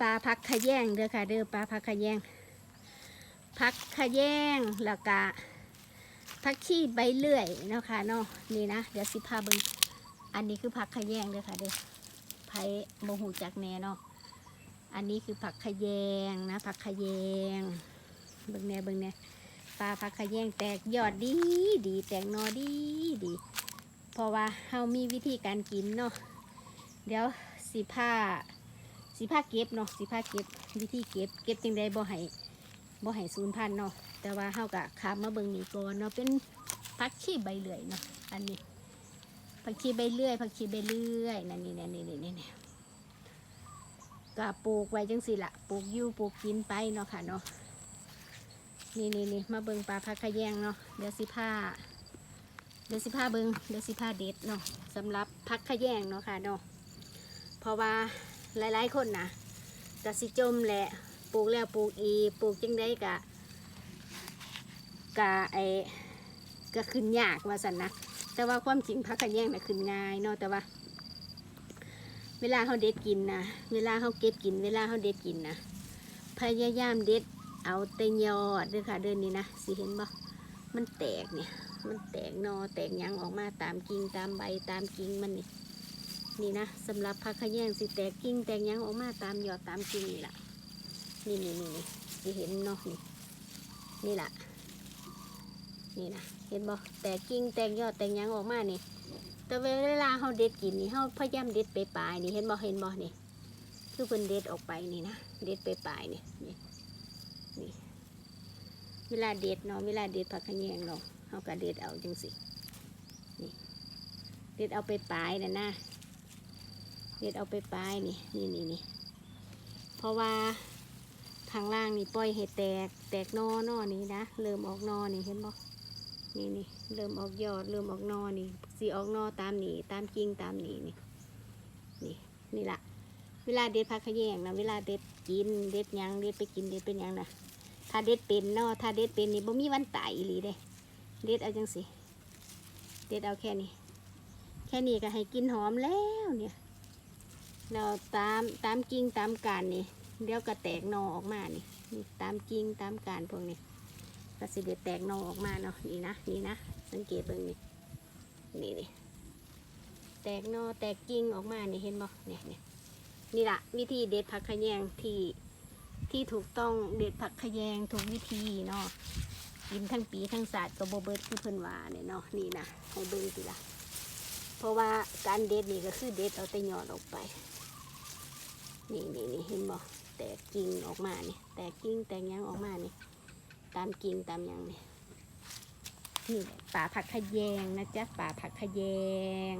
ปลาพักขะแยงเด้อค่ะเด้อปลาพักขะแยงพักขะแยงแล้วก็พักขี้ใบเลื่อยเนาะค่ะเนาะนี่นะเดี๋ยวสิพาเบิงอันนี้คือผักขะแยงเด้อค่ะเด้อไผโมหูจักแน่เนาะอันนี้คือผักขะแยงนะผักขะแยงเบิ่งแน่เบิ่งแน่ปลาผักขะแยงแตกยอดดีดีแตกนอดีดีเพราะว่าเฮามีวิธีการกินเนาะเดี๋ยวสิผ้า สิผ้าเก็บเนาะสิผ้าเก็บวิธีเก็บเก็บจังได้บ่ให้บ่ให้สูญพันธุ์เนาะแต่ว่าเฮากะขามมาเบิ่งนี่ก่อนเนาะเป็นผักชีใบเลื่อยเนาะอันนี้ผักชีใบเลื่อยผักชีใบเลื่อยนั่นนี่นี่นี่นี่นี่ก็ปลูกไว้จังสิละปลูกยู่ปลูกกินไปเนาะค่ะเนาะนี่นี่นี่มาเบิ่งปลาผักขะแยงเนาะเดี๋ยวสิผ้าเดี๋ยวสิพาเบิงเดี๋ยวสิพาเด็ดเนาะสำหรับพักขะแยงเนาะค่ะเนาะเพราะว่า หลายๆคนนะกสิจมแหละปลูกแล้วปลูกอีปลูกจังได้กะกะไอก็ขึ้นยากว่าสันนะแต่ว่าความจริงพักขะแย่งน่ะขึ้นง่ายเนาะแต่ว่า เวลาเขาเด็ดกินนะเวลาเขาเก็บกิน เวลาเขาเด็ดกินนะพยายามเด็ดเอาแต่ยอดเด้อค่ะเดินนี้นะสิเห็นบ่มันแตกเนี่ย มันแตกนอแตกยังออกมาตามกิ่งตามใบตามกิ่งมันนี่ นี่นะสำหรับผักขะแยงสิแตกกิ่งแตกยังออกมาตามยอดตามกิ่งนี่แหละนี่นี่นี่นี่เห็นเนาะนี่นี่แหละนี่นะเห็นบ่แตกกิ่งแตกยอดแตกยังออกมานี่ แต่เวลาเขาเด็ดกินนี่เขาพยายามเด็ดไปปลายนี่เห็นบ่เห็นบ่นี่คือเพิ่นเด็ดออกไปนี่นะเด็ดไปปลายนี่นี่นี่เวลาเด็ดเนาะเวลาเด็ดผักขะแยงเนาะเขาก็เด็ดเอาจังสินี่เด็ดเอาไปปลายนะนะ เด็ดเอาไปปลายนี่นี่นี่นี่เพราะว่าทางล่างนี่ปล่อยให้แตกแตกนอนอนี่นะเริ่มออกนอนี่เห็นบ่นี่นี่เริ่มออกยอดเริ่มออกนอนี่สีออกนอตามนี่ตามกิ่งตามนี่นี่นี่นี่ละเวลาเด็ดผักขะแยงนะเวลาเด็ดกินเด็ดยังเด็ดไปกินเด็ดเป็นยังนะถ้าเด็ดเป็นนาะถ้าเด็ดเป็นนี่บ่มีวันตายอีหลีเด้เด็ดเอาจังสิเด็ดเอาแค่นี้ แค่นี้ก็ให้กินหอมแล้วเนี่ย เราตามตามกิ่งตามการนี่เดี๋ยวก็แตกนอออกมานี่นี่ตามกิ่งตามการพวกนี้ก็สิเดแตกนอออกมาเนาะนี่นะนี่นะสังเกตเบิ่งนี่นี่นี่แตกนอแตกกิ่งออกมานี่เห็นบ่เนี่ยเนี่ยนี่ละวิธีเด็ดผักขยงที่ที่ถูกต้องเด็ดผักขยงถูกวิธีเนาะกินทั้งปีทั้งศาสตร์ก็บเบิดคือเพิ่นว่าเนี่ยเนาะนี่นะให้เบิ่งสิละเพราะว่าการเด็ดนี่ก็คือเด็ดเอาแต่ยอดออกไป นี่นี่นี่เห็นบ่แตกกิ่งออกมานี่แตกกิ่งแตกยังออกมานี่ตามกิ่งตามยังนี่นี่ป่าผักขะแยงนะจ๊ะป่าผักขยง